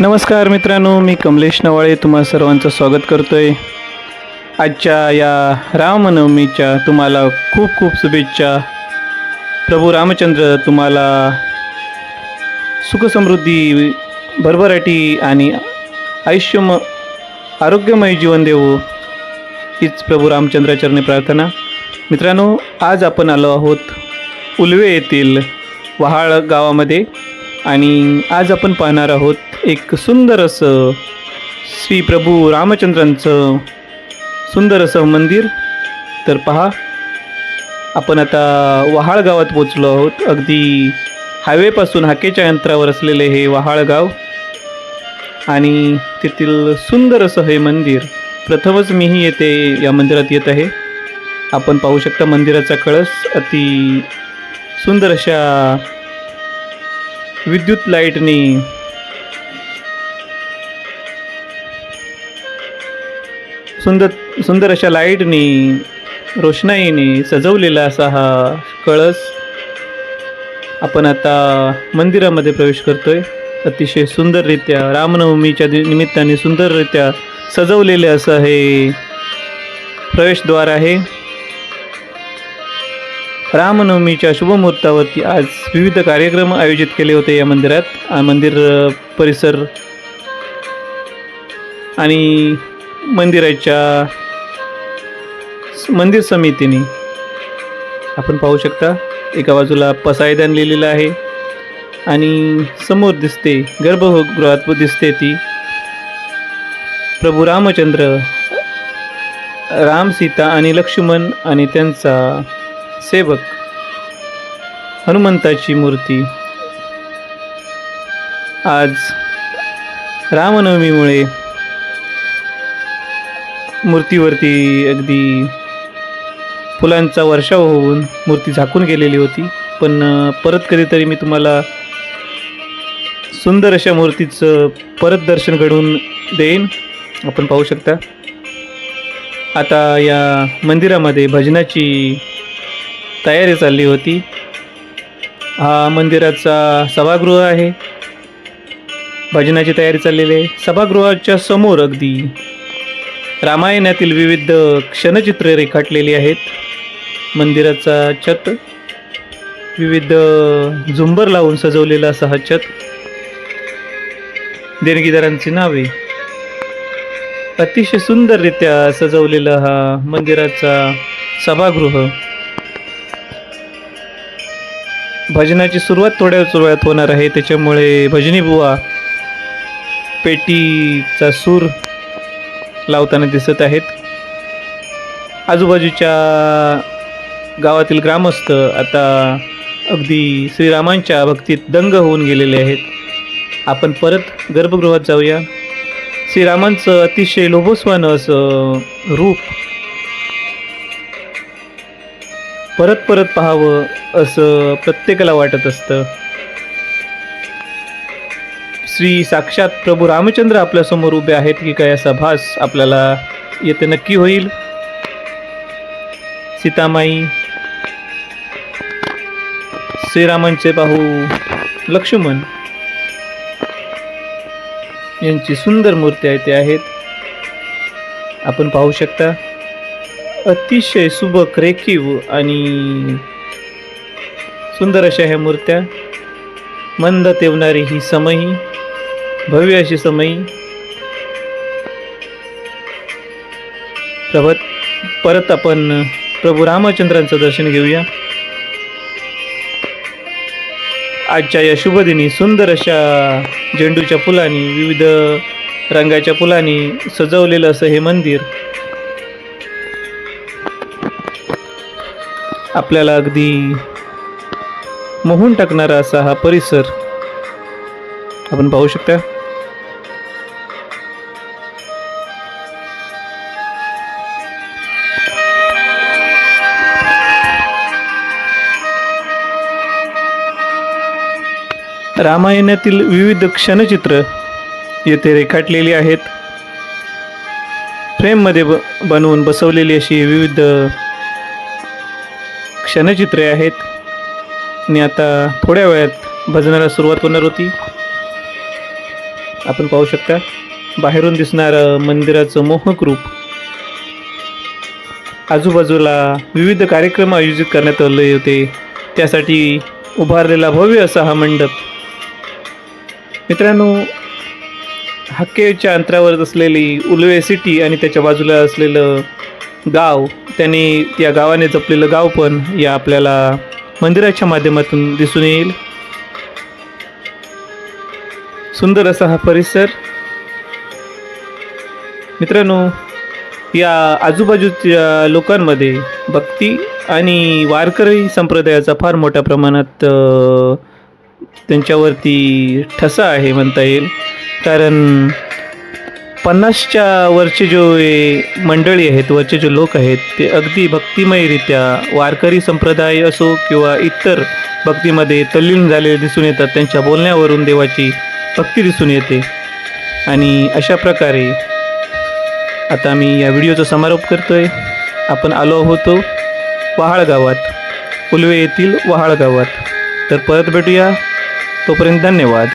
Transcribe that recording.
नमस्कार मित्रांनो मी कमलेश नवाळे तुम्हा सर्वांचं स्वागत करतोय. आजच्या या रामनवमीच्या तुम्हाला खूप खूप शुभेच्छा. प्रभू रामचंद्र तुम्हाला सुखसमृद्धी भरभराटी आणि आयुष्यम आरोग्यमय जीवन देवो हीच प्रभू रामचंद्राचरणी प्रार्थना. मित्रांनो आज आपण आलो आहोत उलवे येथील वहाळ गावामध्ये आणि आज आपण पाहणार आहोत एक सुंदर असं श्री प्रभू रामचंद्रांचं सुंदर असं मंदिर. तर पहा आपण आता वहाळ गावात पोचलो आहोत. अगदी हायवेपासून हाकेच्या अंतरावर असलेले हे वहाळ गाव. आणि तेथील सुंदर असं हे मंदिर प्रथमच मीही येथे या मंदिरात येत आहे. आपण पाहू शकता मंदिराचा कळस अति सुंदर अशा विद्युत लाईटनी सुंदर सुंदर अशा लाईटनी रोषणाईने सजवलेला असा हा कळस आपण आता मंदिरामध्ये प्रवेश करतोय. अतिशय सुंदररित्या रामनवमीच्या दि- निमित्ताने सुंदररित्या सजवलेले असं हे प्रवेशद्वार आहे. रामनवमीच्या शुभमुहूर्तावरती आज विविध कार्यक्रम आयोजित केले होते या मंदिरात. मंदिर परिसर आणि मंदिराच्या मंदिर समितीने. आपण पाहू शकता एका बाजूला पसायदान लिहिलेलं आहे आणि समोर दिसते गर्भगृहात दिसते ती प्रभू रामचंद्र राम सीता आणि लक्ष्मण आणि त्यांचा सेवक हनुमंताची मूर्ती. आज रामनवमीमुळे मूर्तीवरती अगदी फुलांचा वर्षाव होऊन मूर्ती झाकून गेलेली होती. पण परत कधीतरी मी तुम्हाला सुंदर अशा मूर्तीचं परत दर्शन घडवून देईन. आपण पाहू शकता. आता या मंदिरामध्ये भजनाची तयारी चालली होती. हा मंदिराचा सभागृह आहे. भजनाची तयारी चाललेली आहे. सभागृहाच्या समोर अगदी रामायणातील विविध क्षणचित्रे रेखाटलेली आहेत. मंदिराचा छत विविध झुंबर लावून सजवलेला असा हा छत. देणगीदारांची नावे. अतिशय सुंदररित्या सजवलेला हा मंदिराचा सभागृह. भजनाची सुरुवात थोड्या वेळात होणार आहे त्याच्यामुळे भजनी बुवा पेटीचा सूर लावताना दिसत आहेत. आजूबाजूच्या गावातील ग्रामस्थ आता अगदी श्रीरामांच्या भक्तीत दंग होऊन गेलेले आहेत. आपण परत गर्भगृहात जाऊया. श्रीरामांचं अतिशय लोभस्वानं असं रूप परत परत पाहावं असं प्रत्येकाला वाटत असतं. श्री साक्षात प्रभू रामचंद्र आपल्यासमोर उभे आहेत की काय असा भास आपल्याला येथे नक्की होईल? सीतामाई श्रीरामांचे बाहू लक्ष्मण यांची सुंदर मूर्ती आहे ते आहेत. आपण पाहू शकता अतिशय सुबक रेखीव आणि सुंदर अशा ह्या मूर्त्या. मंद तेवणारी ही समई भव्य अशी समयी. प्रभत परत आपण प्रभू रामचंद्रांचं दर्शन घेऊया. आजच्या या शुभदिनी सुंदर अशा झेंडूच्या फुलांनी विविध रंगाच्या फुलांनी सजवलेलं असं हे मंदिर. आपल्याला अगदी मोहून टाकणारा असा हा परिसर आपण पाहू शकता. रामायणातील विविध क्षणचित्र येथे रेखाटलेली आहेत. फ्रेममध्ये ब बनवून बसवलेली अशी विविध क्षणचित्रे आहेत. आणि आता थोड्या वेळात भजनाला सुरुवात होणार होती. आपण पाहू शकता बाहेरून दिसणारं मंदिराचं मोहक रूप. आजूबाजूला विविध कार्यक्रम आयोजित करण्यात आले होते. त्यासाठी उभारलेला भव्य असा हा मंडप मित्रांनो हक्केच्या अंतरावर असलेली उलवे सिटी आणि त्याच्या बाजूला असलेलं गाव त्यांनी त्या गावाने जपलेलं गाव पण या आपल्याला मंदिराच्या माध्यमातून दिसून येईल. सुंदर असा हा परिसर. मित्रांनो या आजूबाजूच्या लोकांमध्ये भक्ती आणि वारकरी संप्रदायाचा फार मोठ्या प्रमाणात त्यांच्यावरती ठसा आहे म्हणता येईल. कारण पन्नासच्या वरचे जो मंडळी आहेत वरचे जे लोक आहेत ते अगदी भक्तिमयरित्या वारकरी संप्रदाय असो किंवा इतर भक्तीमध्ये तल्लीन झालेले दिसून येतात त्यांच्या बोलण्यावरून देवाची भक्ती दिसून येते. आणि अशा प्रकारे आता मी या व्हिडिओचा समारोप करतो आहे आपण आलो होतो वहाळ गावात. उलवे येथील वहाळ गावात. तर परत भेटूया. तोपर्यंत धन्यवाद.